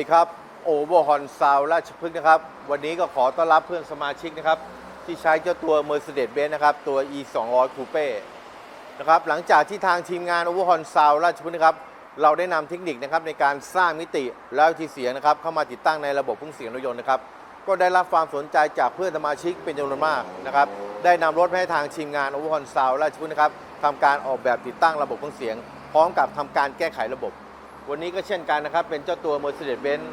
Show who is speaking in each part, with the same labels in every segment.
Speaker 1: ดีครับโอเวอร์ฮอนซาวราชพฤกษ์นะครับ วันนี้ก็ขอต้อนรับเพื่อนสมาชิกนะครับ ที่ใช้เจ้าตัว Mercedes-Benz นะครับ ตัว E 2 0 0 Coupe นะครับหลังจากที่ทางทีมงาน o v e r h o l ซาวราชพฤกษ์นะครับ เราได้นำเทคนิคนะครับในการสร้างมิติและวิธีเสียงนะครับ เข้ามาติดตั้งในระบบเครื่องเสียงรถยนต์นะครับ ก็ได้รับความสนใจจากเพื่อนสมาชิกเป็นจำนวนมากนะครับได้นำรถให้ทางทีมงาน o v e r h o l ซาวราชพฤกษ์นะครับทำการออกแบบติดตั้งระบบเครื่องเสียง พร้อมกับทำการแก้ไขระบบ วันนี้ก็เช่นกันนะครับ เป็นเจ้าตัว Mercedes-Benz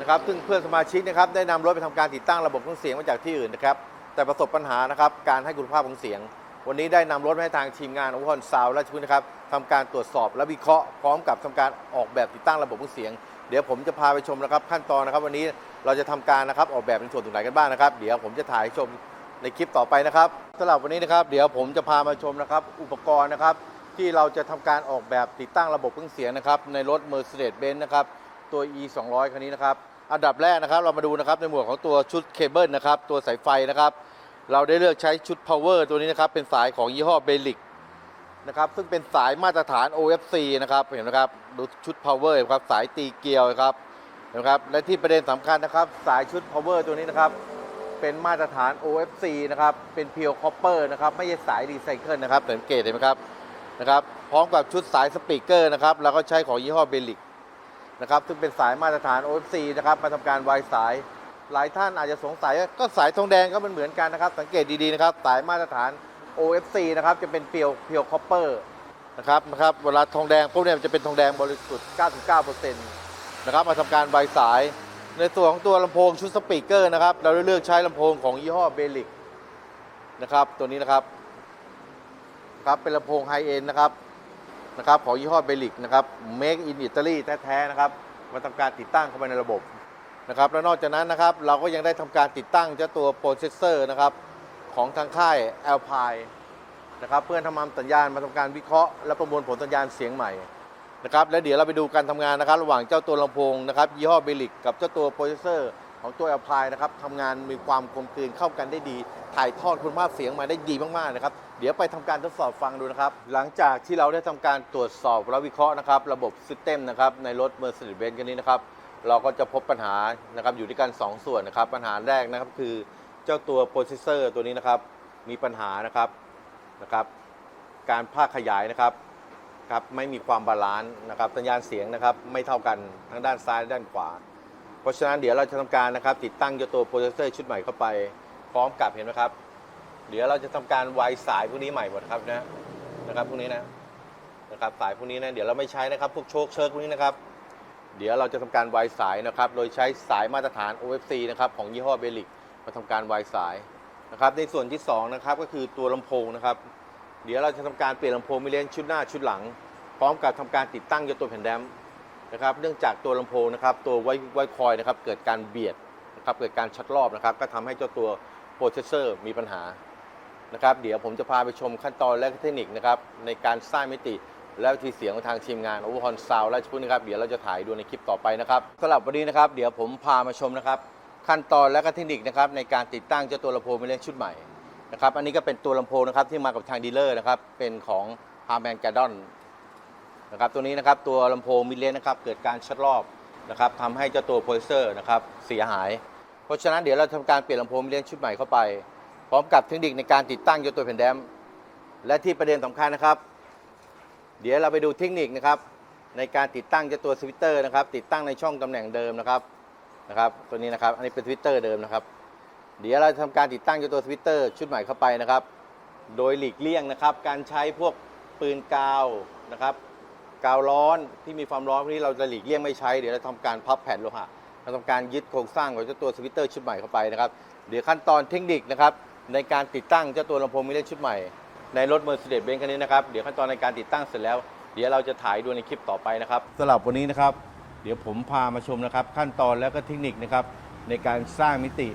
Speaker 1: นะครับซึ่งเพื่อนสมาชิกนะครับได้นำรถไปทำการติดตั้งระบบเครื่องเสียงมาจากที่อื่นนะครับ แต่ประสบปัญหานะครับการให้คุณภาพของเสียง วันนี้ได้นำรถมาให้ทางทีมงานอุปกรณ์ซาวและชุดนะครับทำการตรวจสอบและวิเคราะห์พร้อมกับทำการออกแบบติดตั้งระบบเครื่องเสียง เดี๋ยวผมจะพาไปชมนะครับขั้นตอนนะครับ วันนี้เราจะทำการนะครับออกแบบในส่วนตรงไหนกันบ้างนะครับ เดี๋ยวผมจะถ่ายให้ชมในคลิปต่อไปนะครับสำหรับวันนี้นะครับ เดี๋ยวผมจะพามาชมนะครับ อุปกรณ์นะครับ ที่เราจะทำการออกแบบติดตั้งระบบเครื่องเสียงนะครับ ในรถ Mercedes-Benz นะครับ ตัว E 2 0 0คันนี้นะครับ อันดับแรกนะครับเรามาดูนะครับในหมวดของตัวชุดเคเบิลนะครับ ตัวสายไฟนะครับ เราได้เลือกใช้ชุด power ตัวนี้นะครับ เป็นสายของยี่ห้อเบลิกนะครับ ซึ่งเป็นสายมาตรฐาน OFC นะครับ เห็นไหมครับ ดูชุด power ครับ สายตีเกลียวครับ เห็นไหมครับ และที่ประเด็นสำคัญนะครับ สายชุด power ตัวนี้นะครับ เป็นมาตรฐาน OFC นะครับ เป็น pure copper นะครับ ไม่ใช่สายรีไซเคิลนะครับ สังเกตเห็นไหมครับ นะครับพร้อมกับชุดสายสปีกเกอร์นะครับเราก็ใช้ของยี่ห้อเบลิกนะครับซึ่งเป็นสายมาตรฐาน OFC นะครับมาทำการวายสาย หลายท่านอาจจะสงสัยว่าก็สายทองแดงก็มันเหมือนกันนะครับสังเกตดีๆนะครับสายมาตรฐาน OFC นะครับจะเป็นเพียวเพียวคอปเปอร์นะครับนะครับเวลาทองแดงพวกนี้จะเป็นทองแดงบริสุทธิ์ 99%นะครับมาทำการวายสาย ในส่วนของตัวลำโพงชุดสปีกเกอร์นะครับเราได้เลือกใช้ลำโพงของยี่ห้อเบลิกนะครับตัวนี้นะครับ ครับเป็นลำโพงไฮเอ็นนะครับนะครับของยี่ห้อเบลิกนะครับ Make in Italy แท้ๆนะครับมาทำการติดตั้งเข้าไปในระบบนะครับแล้วนอกจากนั้นนะครับเราก็ยังได้ทำการติดตั้งเจ้าตัวโปรเซสเซอร์นะครับของทางค่าย Alpine นะครับเพื่อทำนำสัญญาณมาทำการวิเคราะห์และประมวลผลสัญญาณเสียงใหม่นะครับและเดี๋ยวเราไปดูการทำงานนะครับ ระหว่างเจ้าตัวลำโพงนะครับยี่ห้อเบลิกกับเจ้าตัวโปรเซสเซอร์ของตัว Alpine นะครับทำงานมีความกลมกลืนเข้ากันได้ดี ถ่ายทอดคุณภาพเสียงมาได้ดีมากๆนะครับ เดี๋ยวไปทำการทดสอบฟังดูนะครับ หลังจากที่เราได้ทำการตรวจสอบและวิเคราะห์นะครับ ระบบซิสเต็มนะครับในรถ Mercedes-Benz คันนี้นะครับ เราก็จะพบปัญหานะครับอยู่ด้วยกัน 2 ส่วนนะครับ ปัญหาแรกนะครับคือเจ้าตัวโปรเซสเซอร์ตัวนี้นะครับ มีปัญหานะครับนะครับ การภาคขยายนะครับครับไม่มีความบาลานซ์นะครับสัญญาณเสียงนะครับ ไม่เท่ากันทั้งด้านซ้ายและด้านขวา เพราะฉะนั้นเดี๋ยวเราจะทำการนะครับ ติดตั้งเจ้าตัวโปรเซสเซอร์ชุดใหม่เข้าไป พร้อมกับเห็นไหมครับ เดี๋ยวเราจะทำการวายสายพวกนี้ใหม่หมดครับนะนะครับพวกนี้นะนะครับสายพวกนี้นะเดี๋ยวเราไม่ใช้นะครับพวกโชคเชิร์กพวกนี้นะครับ เดี๋ยวเราจะทำการวายสายนะครับ โดยใช้สายมาตรฐาน OFC นะครับของยี่ห้อเบลิกมาทำการวายสายนะครับในส่วนที่สองนะครับก็คือตัวลำโพงนะครับ เดี๋ยวเราจะทำการเปลี่ยนลำโพงมิเลนชุดหน้าชุดหลัง พร้อมกับทำการติดตั้งยาตัวแผ่นแดมนะครับเนื่องจากตัวลำโพงนะครับตัวไวไวคอยนะครับเกิดการเบียดนะครับเกิดการชัดรอบนะครับ ก็ทำให้เจ้าตัวโปรเซสเซอร์มีปัญหา นะครับ เดี๋ยวผมจะพาไปชมขั้นตอนและเทคนิคนะครับในการสร้างมิติ และวิธีเสียงของทางทีมงาน o v e r h o l Sound และชุดนะครับเดี๋ยวเราจะถ่ายดูในคลิปต่อไปนะครับสำหรับวันนี้นะครับ เดี๋ยวผมพามาชมนะครับ ขั้นตอนและก็เทคนิคนะครับในการติดตั้งเจ้าตัวลำโพงมิเลนชุดใหม่นะครับอันนี้ก็เป็นตัวลำโพงนะครับที่มากับทางดีลเลอร์นะครับเป็นของ h a r m a n g a d o n นนะครับตัวนี้นะครับตัวลำโพงมิเลนนะครับเกิดการชัดรอบนะครับทำให้เจ้าตัวโพลิเซอร์นะครับเสียหาย เพราะฉะนั้นเดี๋ยวเราทำการเปลี่ยนลำโพงมิเลนชุดใหม่เข้าไป พร้อมกับเทคนิคในการติดตั้งเจ้าตัวแผ่นแดม และที่ประเด็นสำคัญนะครับ เดี๋ยวเราไปดูเทคนิคนะครับ ในการติดตั้งเจ้าตัวสวิตเตอร์นะครับ ติดตั้งในช่องตำแหน่งเดิมนะครับนะครับตัวนี้นะครับอันนี้เป็นสวิตเตอร์เดิมนะครับ เดี๋ยวเราจะทำการติดตั้งเจ้าตัวสวิตเตอร์ชุดใหม่เข้าไปนะครับ โดยหลีกเลี่ยงนะครับ การใช้พวกปืนกาวนะครับกาวร้อนที่มีความร้อนพวกนี้เราจะหลีกเลี่ยงไม่ใช้เดี๋ยวเราทำการพับแผ่นโลหะเราทำการยึดโครงสร้างของเจ้าตัวสวิตเตอร์ชุดใหม่เข้าไปนะครับ เดี๋ยวขั้นตอนเทคนิคนะครับ ในการติดตั้งเจ้าตัวลำโพงมิเลนชุดใหม่ ในรถ Mercedes-Benz คันนี้นะครับ เดี๋ยวขั้นตอนในการติดตั้งเสร็จแล้ว เดี๋ยวเราจะถ่ายดูในคลิปต่อไปนะครับสำหรับวันนี้นะครับ เดี๋ยวผมพามาชมนะครับ ขั้นตอนและก็เทคนิคนะครับในการสร้างมิติ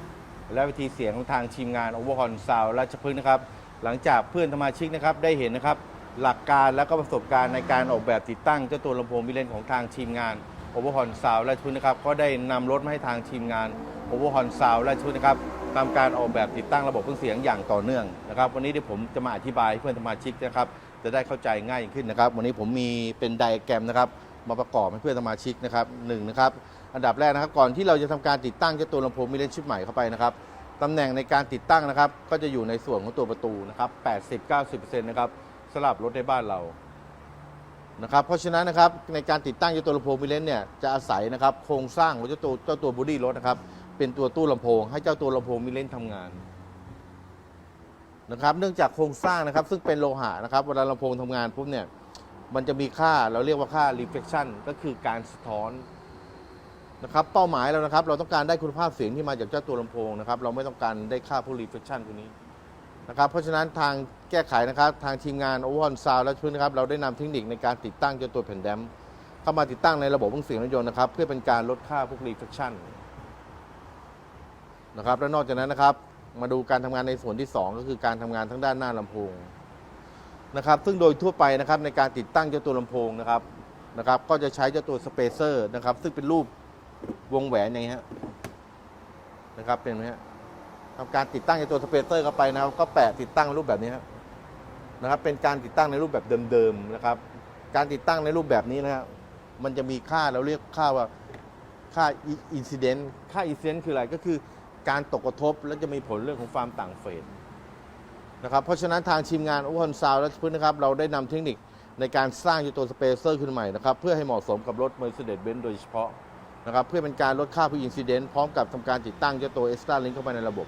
Speaker 1: และวิธีเสียงของทางทีมงาน o v e r h o l Sound ราชพฤกษ์นะครับ หลังจากเพื่อนสมาชิกนะครับได้เห็นนะครับหลักการและก็ประสบการณ์ในการออกแบบติดตั้งเจ้าตัวลำโพงมิเลนของทางทีมงาน o v e r h o l Sound ราชพฤกษ์นะครับก็ได้นำรถมาให้ทางทีมงาน o v e r h o l Sound ราชพฤกษ์นะครับ ทำการออกแบบติดตั้งระบบเครื่องเสียงอย่างต่อเนื่องนะครับ วันนี้เดี๋ยวผมจะมาอธิบายให้เพื่อนสมาชิกนะครับ จะได้เข้าใจง่ายยิ่งขึ้นนะครับ วันนี้ผมมีเป็นไดอะแกรมนะครับ มาประกอบให้เพื่อนสมาชิกนะครับหนึ่งนะครับ อันดับแรกนะครับ ก่อนที่เราจะทำการติดตั้งเจ้าตัวลำโพงมิเลนชุดใหม่เข้าไปนะครับตำแหน่งในการติดตั้งนะครับ ก็จะอยู่ในส่วนของตัวประตูนะครับ80-90%นะครับสำหรับรถในบ้านเรานะครับเพราะฉะนั้นนะครับในการติดตั้งเจ้าตัวลำโพงมิเลนเนี่ยจะอาศัยนะครับโครงสร้างของเจ้าตัวเจ้าตัวบอดี้รถนะครับ เป็นตัวตู้ลำโพง ให้เจ้าตัวลำโพงมิเล่นทำงานนะครับ เนื่องจากโครงสร้างนะครับ ซึ่งเป็นโลหะนะครับเวลาลำโพงทำงานปุ๊บเนี่ยมันจะมีค่าเราเรียกว่าค่า reflection ก็คือการสะท้อนนะครับเป้าหมายเรานะครับ เราต้องการได้คุณภาพเสียงที่มาจากเจ้าตัวลำโพงนะครับ เราไม่ต้องการได้ค่าพวก reflection พวกนี้นะครับ เพราะฉะนั้นทางแก้ไขนะครับ ทางทีมงาน o v e r on Sound และชุดนะครับ เราได้นำเทคนิคในการติดตั้งเจ้าตัวแผ่นแดมเข้ามาติดตั้งในระบบเครื่องเสียงรถยนต์นะครับ เพื่อเป็นการลดค่าพวก reflection นะครับและนอกจากนั้นนะครับ มาดูการทำงานในส่วนที่ 2 ก็คือการทำงานทั้งด้านหน้าลำโพงนะครับ ซึ่งโดยทั่วไปนะครับในการติดตั้งเจ้าตัวลำโพงนะครับนะครับ ก็จะใช้เจ้าตัวสเปเซอร์นะครับ ซึ่งเป็นรูปวงแหวนอย่างนี้นะครับเป็นไหมฮะทำการติดตั้งเจ้าตัวสเปเซอร์เข้าไปนะครับ ก็แปะติดตั้งรูปแบบนี้นะครับ เป็นการติดตั้งในรูปแบบเดิมๆนะครับ การติดตั้งในรูปแบบนี้นะครับมันจะมีค่าเราเรียกค่าว่าค่าอินซิเดนต์ค่าอินซิเดนต์คืออะไรก็คือ การตกกระทบ และจะมีผลเรื่องของความต่างเฟสนะครับเพราะฉะนั้นทางทีมงานอุปกรณ์ซาวและพื้นนะครับ เราได้นำเทคนิคในการสร้างตัวสเปเซอร์ขึ้นใหม่นะครับ เพื่อให้เหมาะสมกับรถ Mercedes-Benz โดยเฉพาะนะครับเพื่อเป็นการลดค่าผู้อินซิเดนต์พร้อมกับทำการติดตั้งเจ้าตัว Extra Link เข้าไปในระบบ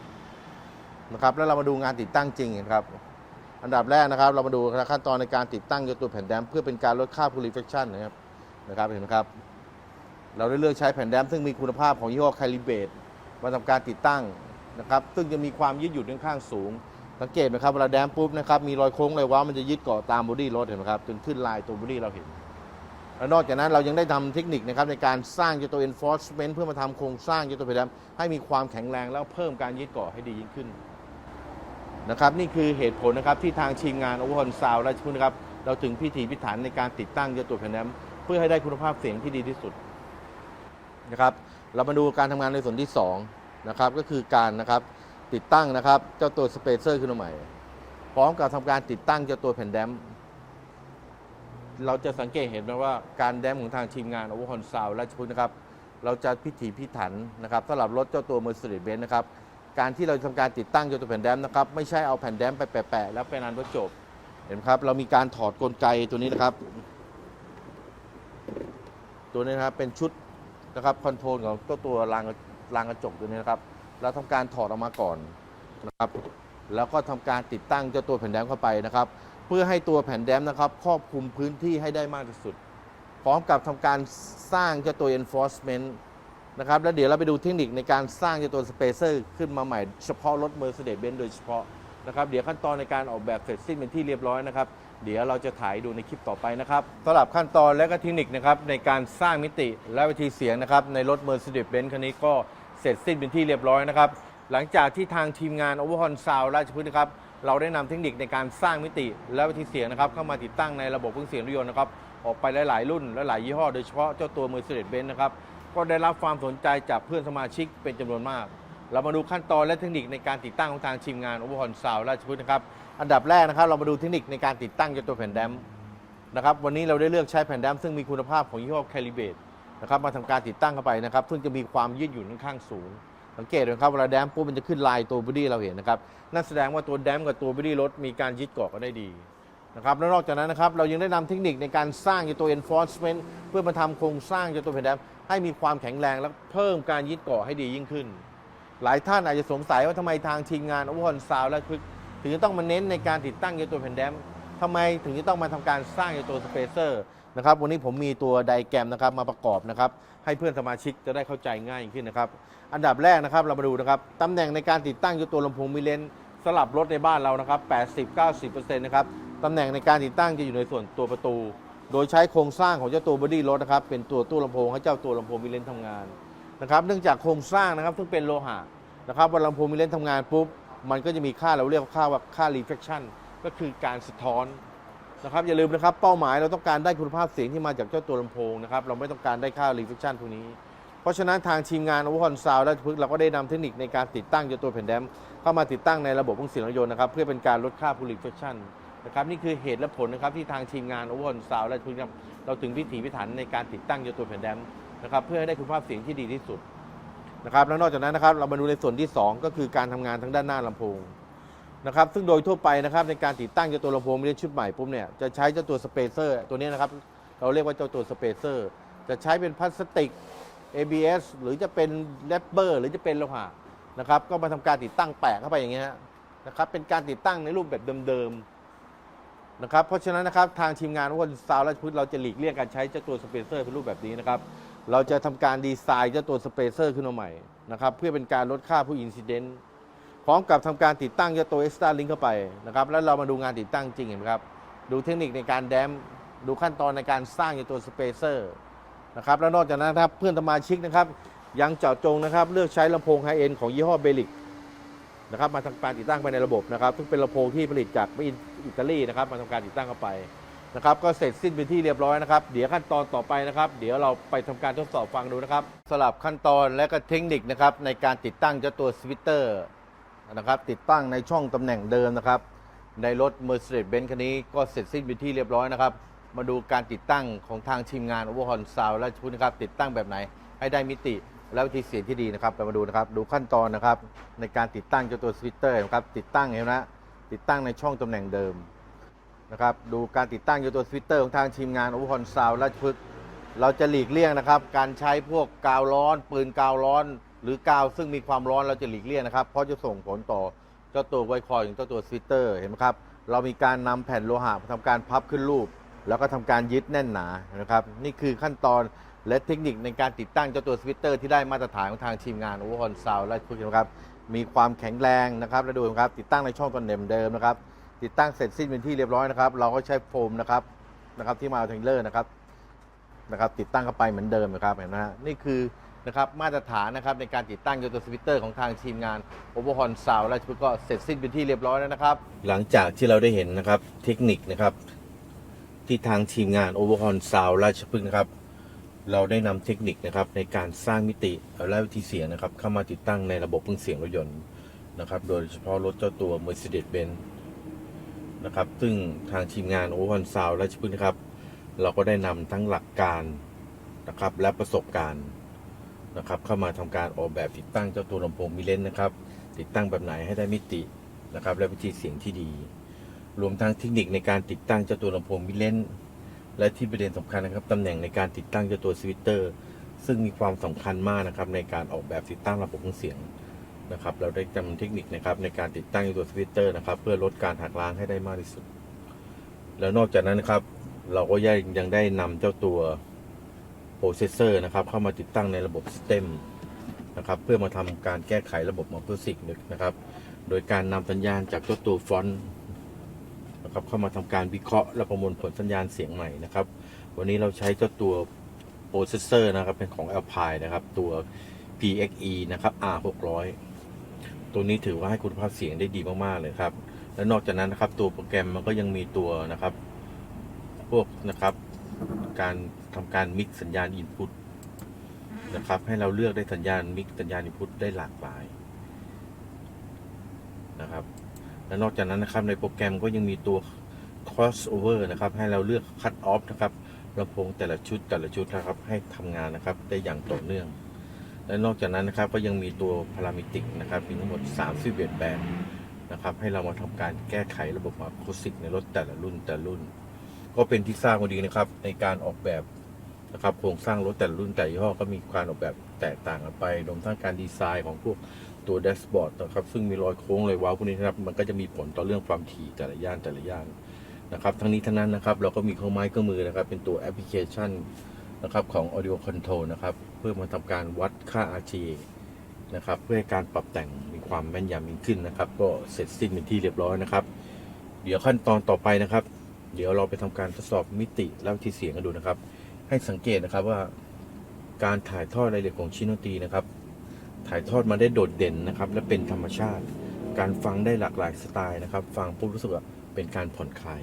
Speaker 1: นะครับแล้วเรามาดูงานติดตั้งจริงนะครับอันดับแรกนะครับ เรามาดูขั้นตอนในการติดตั้งเจ้าตัวแผ่นแดมเพื่อเป็นการลดค่า purification นะครับนะครับเห็นไหมครับเราได้เลือกใช้แผ่นแดมซึ่งมีคุณภาพของยี่ห้อ Calibrate มาทำการติดตั้งนะครับ ซึ่งจะมีความยืดหยุ่นค่อนข้างสูง สังเกตไหมครับเวลาแดมปุ๊บนะครับมีรอยโค้งเลยว่ามันจะยึดเกาะตามบอดี้รถเห็นไหมครับจนขึ้นลายตัวบอดี้เราเห็นและนอกจากนั้นเรายังได้ทำเทคนิคนะครับในการสร้างเจ้าตัว enforcement เพื่อมาทำโครงสร้างเจ้าตัวเพดานให้มีความแข็งแรงแล้วเพิ่มการยึดเกาะให้ดียิ่งขึ้นนะครับนี่คือเหตุผลนะครับที่ทางทีมงานโอเวอร์ฮอนซาวและชุดนะครับเราถึงพิถีพิถันในการติดตั้งเจ้าตัวแผ่นเพื่อให้ได้คุณภาพเสียงที่ดีที่สุดนะครับ เรามาดูการทำงานในส่วนที่สองนะครับก็คือการนะครับติดตั้งนะครับเจ้าตัวสเปเซอร์ขึ้นมาใหม่ พร้อมกับทำการติดตั้งเจ้าตัวแผ่นแดมเราจะสังเกตเห็นไหมว่าการแดมของทางทีมงานโอเวอร์ฮอนซาวและชุดนะครับ เราจะพิถีพิถันนะครับสำหรับรถเจ้าตัว Mercedes-Benz นะครับการที่เราทำการติดตั้งเจ้าตัวแผ่นแดมนะครับไม่ใช่เอาแผ่นแดมไปแปะๆแล้วเป็นอันว่าจบเห็นครับเรามีการถอดกลไกตัวนี้นะครับ ตัวนี้นะครับเป็นชุด นะครับคอนโทรลของตัวตัวรางรางกระจกตัวนี้นะครับเราทำการถอดออกมาก่อนนะครับ แล้วก็ทำการติดตั้งเจ้าตัวแผ่นแดมเข้าไปนะครับ เพื่อให้ตัวแผ่นแดมนะครับครอบคลุมพื้นที่ให้ได้มากที่สุด พร้อมกับทำการสร้างเจ้าตัว enforcement นะครับแล้วเดี๋ยวเราไปดูเทคนิคในการสร้างเจ้าตัว spacer ขึ้นมาใหม่เฉพาะรถ Mercedes-Benz โดยเฉพาะนะครับเดี๋ยวขั้นตอนในการออกแบบเสร็จสิ้นเป็นที่เรียบร้อยนะครับ เดี๋ยวเราจะถ่ายดูในคลิปต่อไปนะครับสำหรับขั้นตอนและก็เทคนิคนะครับในการสร้างมิติและวิธีเสียงนะครับในรถ Mercedes-Benz คันนี้ก็เสร็จสิ้นเป็นที่เรียบร้อยนะครับหลังจากที่ทางทีมงาน Overhorn Sound ราชพฤกษ์นะครับเราได้นำเทคนิคในการสร้างมิติและวิธีเสียงนะครับเข้ามาติดตั้งในระบบเครื่องเสียงรถยนต์นะครับออกไปหลาย ๆ รุ่นและหลายยี่ห้อโดยเฉพาะเจ้าตัว Mercedes-Benz นะครับก็ได้รับความสนใจจากเพื่อนสมาชิกเป็นจำนวนมาก เรามาดูขั้นตอนและเทคนิคในการติดตั้งของทางทีมงาน Overhorn Sound ราชพฤกษ์นะครับ อันดับแรกนะครับ เรามาดูเทคนิคในการติดตั้งเจ้าตัวแผ่นแดมนะครับ วันนี้เราได้เลือกใช้แผ่นแดมซึ่งมีคุณภาพของยี่ห้อ Calibrate นะครับ มาทำการติดตั้งเข้าไปนะครับ ซึ่งจะมีความยืดหยุ่นค่อนข้างสูง สังเกตนะครับเวลาแดมปุ๊บมันจะขึ้นลายตัวบอดี้เราเห็นนะครับ นั่นแสดงว่าตัวแดมกับตัวบอดี้รถมีการยึดเกาะกันได้ดีนะครับ แล้วนอกจากนั้นนะครับ เรายังได้นำเทคนิคในการสร้างตัว enforcement เพื่อมาทำโครงสร้างตัวแผ่นแดมให้มีความแข็งแรงและเพิ่มการยึดเกาะให้ดียิ่งขึ้น หลายท่านอาจจะสงสัยว่าทำไมทางทีมงานอวอนซาวและพึกถึงจะต้องมาเน้นในการติดตั้งตัวแผ่นแดมทำไมถึงจะต้องมาทำการสร้างตัวสเปเซอร์นะครับวันนี้ผมมีตัวไดแกรมนะครับมาประกอบนะครับให้เพื่อนสมาชิกจะได้เข้าใจง่ายขึ้นนะครับ อันดับแรกนะครับเรามาดูนะครับตำแหน่งในการติดตั้งตัวลำโพงมิเลนสลับรถในบ้านเรานะครับ80-90%นะครับตำแหน่งในการติดตั้งจะอยู่ในส่วนตัวประตู โดยใช้โครงสร้างของเจ้าตัวบอดี้รถนะครับเป็นตัวตู้ลำโพงให้เจ้าตัวลำโพงมิเลนทำงาน นะครับเนื่องจากโครงสร้างนะครับซึ่งเป็นโลหะนะครับเวลาลำโพงมิเลนทำงานปุ๊บมันก็จะมีค่าเราเรียกว่าค่าว่าค่า reflection ก็คือการสะท้อนนะครับอย่าลืมนะครับเป้าหมายเราต้องการได้คุณภาพเสียงที่มาจากเจ้าตัวลำโพงนะครับเราไม่ต้องการได้ค่า reflection พวกนี้ เพราะฉะนั้นทางทีมงานอวอร์ซาวและพึกษ์เราก็ได้นำเทคนิคในการติดตั้งเจ้าตัวแผ่นแดมเข้ามาติดตั้งในระบบเครื่องเสียงรถยนต์นะครับเพื่อเป็นการลดค่า purification นะครับนี่คือเหตุและผลนะครับที่ทางทีมงานอวอร์ซาวและพึกเราถึงพิถีพิถันในการติดตั้งเจ้าตัวแผ่นแดม นะครับเพื่อให้ได้คุณภาพเสียงที่ดีที่สุดนะครับแล้วนอกจากนั้นนะครับเรามาดูในส่วนที่ 2 ก็คือการทำงานทางด้านหน้าลำโพงนะครับซึ่งโดยทั่วไปนะครับในการติดตั้งเจ้าตัวลำโพงไม่ได้ชุดใหม่ปุ๊บเนี่ยจะใช้เจ้าตัวสเปเซอร์ตัวนี้นะครับเราเรียกว่าเจ้าตัวสเปเซอร์จะใช้เป็นพลาสติก ABS หรือจะเป็นแรปเปอร์หรือจะเป็นโลหะนะครับก็มาทำการติดตั้งแปะเข้าไปอย่างเงี้ยนะครับเป็นการติดตั้งในรูปแบบเดิมๆนะครับเพราะฉะนั้นนะครับทางทีมงานวันซาวและพุทธเราจะหลีกเลี่ยงการใช้เจ้าตัวสเปเซอร์เป็นรูปแบบนี้นะครับ เราจะทำการดีไซน์เจ้าตัวสเปเซอร์ขึ้นมาใหม่นะครับเพื่อเป็นการลดค่าผู้อินซิเดนต์พร้อมกับทำการติดตั้งเจ้าตัวเอ็กซ์ตร้าลิงเข้าไปนะครับแล้วเรามาดูงานติดตั้งจริงเห็นไหมครับ ดูเทคนิคในการแดมดูขั้นตอนในการสร้างเจ้าตัวสเปเซอร์นะครับแล้วนอกจากนั้นนะครับเพื่อนสมาชิกนะครับยังเจาะจงนะครับเลือกใช้ลำโพงไฮเอ็นของยี่ห้อเบลิกนะครับมาทำการติดตั้งภายในระบบนะครับซึ่งเป็นลำโพงที่ผลิตจากอิตาลีนะครับมาทำการติดตั้งเข้าไป นะครับก็เสร็จสิ้นเป็นที่เรียบร้อยนะครับ เดี๋ยวขั้นตอนต่อไปนะครับ เดี๋ยวเราไปทำการทดสอบฟังดูนะครับสลับขั้นตอนและก็เทคนิคนะครับในการติดตั้งเจ้าตัวสวิตเตอร์นะครับติดตั้งในช่องตำแหน่งเดิมนะครับ ในรถ Mercedes-Benz คันนี้ก็เสร็จสิ้นเป็นที่เรียบร้อยนะครับ มาดูการติดตั้งของทางทีมงาน o v e r h o l Sound และชุดนะครับติดตั้งแบบไหนให้ได้มิติและวิธีเสียงที่ดีนะครับเรามาดูนะครับ ดูขั้นตอนนะครับ ในการติดตั้งเจ้าตัวสวิตเตอร์นะครับติดตั้งเห็นไหมนะติดตั้งในช่องตำแหน่งเดิม นะครับดูการติดตั้งเจ้าตัวสวิตเตอร์ของทางทีมงาน o v e r h o l Sound และชุดเราจะหลีกเลี่ยงนะครับ การใช้พวกกาวร้อน ปืนกาวร้อน หรือกาวซึ่งมีความร้อนเราจะหลีกเลี่ยงนะครับ เพราะจะส่งผลต่อเจ้าตัวไวคอยของเจ้าตัวสวิตเตอร์เห็นไหมครับเรามีการนำแผ่นโลหะมาทำการพับขึ้นรูป แล้วก็ทำการยึดแน่นหนานะครับ นี่คือขั้นตอนและเทคนิคในการติดตั้งเจ้าตัวสวิตเตอร์ที่ได้มาตรฐานของทางทีมงานอเวอร์ฮอนซาวและทุกท่านครับมีความแข็งแรงนะครับและดูครับติดตั้งในช่องตัวเดิมเดิมนะครับ ติดตั้งเสร็จสิ้นเป็นที่เรียบร้อยนะครับ เราก็ใช้โฟมนะครับนะครับ ที่มาเทงเลอร์นะครับนะครับ ติดตั้งเข้าไปเหมือนเดิมนะครับเห็นไหมฮะนี่คือนะครับมาตรฐานนะครับในการติดตั้งเจ้าตัวสวิตเตอร์ของทางทีมงานโอเวอร์ฮอนซาวและทุกก็เสร็จสิ้นเป็นที่เรียบร้อยแล้วนะครับ หลังจากที่เราได้เห็นนะครับเทคนิคนะครับ ที่ทางทีมงาน Overhaul Sound ราชพฤกษ์นะครับ เราได้นำเทคนิคนะครับในการสร้างมิติและวิธีเสียงนะครับ เข้ามาติดตั้งในระบบเครื่องเสียงรถยนต์นะครับ โดยเฉพาะรถเจ้าตัว Mercedes-Benz นะครับ ซึ่งทางทีมงาน Overhaul Sound ราชพฤกนะครับ เราก็ได้นำทั้งหลักการนะครับ และประสบการณ์นะครับ เข้ามาทำการออกแบบติดตั้งเจ้าตัวลำโพงมิเลนนะครับ ติดตั้งแบบไหนให้ได้มิตินะครับ และวิธีเสียงที่ดี รวมทั้งเทคนิคในการติดตั้งเจ้าตัวลำโพงมิเลนและที่ประเด็นสำคัญนะครับตำแหน่งในการติดตั้งเจ้าตัวสวิตเตอร์ ซึ่งมีความสำคัญมากนะครับในการออกแบบติดตั้งระบบเครื่องเสียง นะครับ เราได้จำเทคนิคนะครับในการติดตั้งตัวสวิตเตอร์นะครับ เพื่อลดการหักล้างให้ได้มากที่สุด แล้วนอกจากนั้นนะครับ เราก็ยังยังได้นำเจ้าตัวโปรเซสเซอร์นะครับ เข้ามาติดตั้งในระบบสเต็มนะครับเพื่อมาทำการแก้ไขระบบมัลติสิกนะครับ โดยการนำสัญญาณจากเจ้าตัวฟอนต์นะครับเข้ามาทำการวิเคราะห์และประมวลผลสัญญาณเสียงใหม่นะครับ วันนี้เราใช้เจ้าตัวโปรเซสเซอร์นะครับเป็นของ Alpine นะครับตัว PXE นะครับ R600 ตัวนี้ถือว่าให้คุณภาพเสียงได้ดีมากๆเลยครับ และนอกจากนั้นนะครับ ตัวโปรแกรมมันก็ยังมีตัวนะครับ พวกนะครับ การทำการมิกสัญญาณอินพุตนะครับ ให้เราเลือกได้สัญญาณมิกสัญญาณอินพุตได้หลากหลายนะครับ และนอกจากนั้นนะครับในโปรแกรมก็ยังมีตัว crossover นะครับ ให้เราเลือก cut off นะครับลำโพงแต่ละชุดแต่ละชุดนะครับ ให้ทำงานนะครับ ได้อย่างต่อเนื่อง และนอกจากนั้นนะครับก็ยังมีตัวพารามิติกนะครับมีทั้งหมด 31 แบรนด์นะครับให้เรามาทำการแก้ไขระบบอะคูสติกในรถแต่ละรุ่นแต่ละรุ่น ก็เป็นที่ทราบกันดีนะครับในการออกแบบนะครับโครงสร้างรถแต่ละรุ่นแต่ยี่ห้อก็มีการออกแบบแตกต่างกันไปรวมทั้งการดีไซน์ของพวกตัวแดชบอร์ดนะครับซึ่งมีรอยโค้งรอยว้าวพวกนี้นะครับมันก็จะมีผลต่อเรื่องความถี่แต่ละย่านแต่ละย่านนะครับทั้งนี้ทั้งนั้นนะครับเราก็มีเครื่องไม้เครื่องมือนะครับเป็นตัวแอปพลิเคชันนะครับของ Audio Control นะครับ เพื่อมาทำการวัดค่า RTA นะครับ เพื่อให้การปรับแต่งมีความแม่นยำยิ่งขึ้นนะครับ ก็เสร็จสิ้นเป็นที่เรียบร้อยนะครับ เดี๋ยวขั้นตอนต่อไปนะครับ เดี๋ยวเราไปทำการทดสอบมิติและวิธีเสียงกันดูนะครับ ให้สังเกตนะครับว่าการถ่ายทอดรายละเอียดของชิ้นดนตรีนะครับ ถ่ายทอดมาได้โดดเด่นนะครับ และเป็นธรรมชาติ การฟังได้หลากหลายสไตล์นะครับ ฟังปุ๊บรู้สึกว่าเป็นการผ่อนคลาย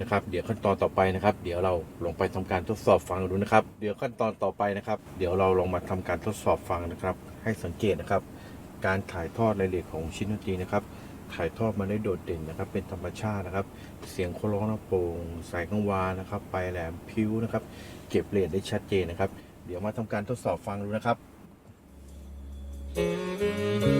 Speaker 1: นะครับ เดี๋ยวขั้นตอนต่อไปนะครับ เดี๋ยวเราลงไปทำการทดสอบฟังดูนะครับ เดี๋ยวขั้นตอนต่อไปนะครับ เดี๋ยวเราลงมาทำการทดสอบฟังนะครับ ให้สังเกตนะครับ การถ่ายทอดรายละเอียดของชิ้นดนตรีนะครับ ถ่ายทอดมาได้โดดเด่นนะครับ เป็นธรรมชาตินะครับ เสียงโคร้องนะโปร่งสายกังวานนะครับปลายแหลมพิ้วนะครับ เก็บเรทได้ชัดเจนนะครับ เดี๋ยวมาทำการทดสอบฟังดูนะครับ
Speaker 2: I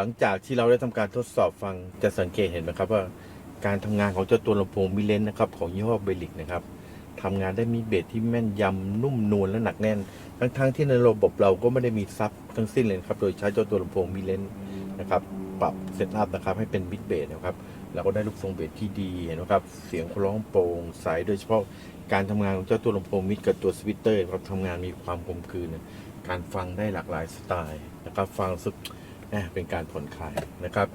Speaker 1: หลังจากที่เราได้ทำการทดสอบฟังจะสังเกตเห็นไหมครับว่าการทำงานของเจ้าตัวลำโพงมิเลนนะครับของยี่ห้อเบลิกนะครับทำงานได้มีเบสที่แม่นยำนุ่มนวลและหนักแน่น ทั้งๆที่ในระบบเราก็ไม่ได้มีซับทั้งสิ้นเลยครับ โดยใช้เจ้าตัวลำโพงมิเลนนะครับ ปรับเซตอัพนะครับให้เป็นมิดเบสนะครับ เราก็ได้ลูกทรงเบสที่ดีเห็นไหมครับ เสียงร้องโปร่งใสโดยเฉพาะการทำงานของเจ้าตัวลำโพงมิดกับตัวสวิตเตอร์ครับทำงานมีความกลมกลืน การฟังได้หลากหลายสไตล์นะครับ ฟังสึกนะ เป็นการผ่อนคลายนะครับ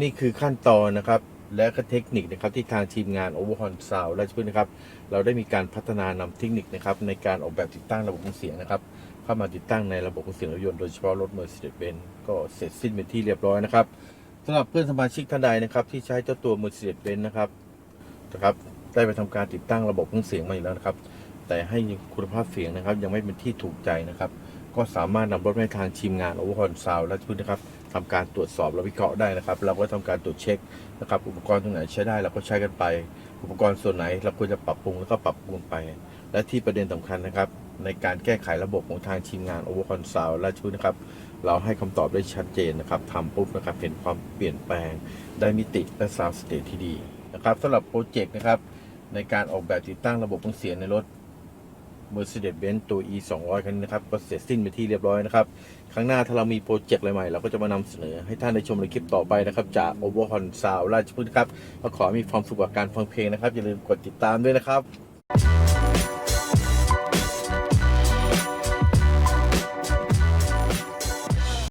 Speaker 1: นี่คือขั้นตอนนะครับ และก็เทคนิคนะครับที่ทางทีมงาน Overhaul Sound ราชพฤกษ์นะครับ เราได้มีการพัฒนานำเทคนิคนะครับ ในการออกแบบติดตั้งระบบเครื่องเสียงนะครับ เข้ามาติดตั้งในระบบเครื่องเสียงรถยนต์โดยเฉพาะรถ Mercedes-Benz ก็เสร็จสิ้นเป็นที่เรียบร้อยนะครับสำหรับเพื่อนสมาชิกท่านใดนะครับ ที่ใช้เจ้าตัว Mercedes-Benz นะครับนะครับได้ไปทำการติดตั้งระบบเครื่องเสียงมาอยู่แล้วนะครับ แต่ให้คุณภาพเสียงนะครับ ยังไม่เป็นที่ถูกใจนะครับ ก็สามารถนำรถให้ทางทีมงาน Overhaul Sound ราชพฤกษ์นะครับ ทำการตรวจสอบและวิเคราะห์ได้นะครับ เราก็ทำการตรวจเช็คนะครับ อุปกรณ์ตรงไหนใช้ได้เราก็ใช้กันไป อุปกรณ์ส่วนไหนเราควรจะปรับปรุงแล้วก็ปรับปรุงไป และที่ประเด็นสำคัญนะครับ ในการแก้ไขระบบของทางทีมงาน Overhaul Sound ราชพฤกษ์นะครับ เราให้คำตอบได้ชัดเจนนะครับทำปุ๊บนะครับเห็นความเปลี่ยนแปลงได้มิติและซาวสเตทที่ดีนะครับสำหรับโปรเจกต์นะครับในการออกแบบติดตั้งระบบเครื่องเสียงในรถ Mercedes-Benz ตัว E 2 0 0คันนี้นะครับ ก็เสร็จสิ้นไปที่เรียบร้อยนะครับ ครั้งหน้าถ้าเรามีโปรเจกต์อะไรใหม่ เราก็จะมานำเสนอให้ท่านได้ชมในคลิปต่อไปนะครับ จาก Overhaul Sound ราชพฤกษ์ครับก็ขอให้มีความสุขกับการฟังเพลงนะครับ อย่าลืมกดติดตามด้วยนะครับ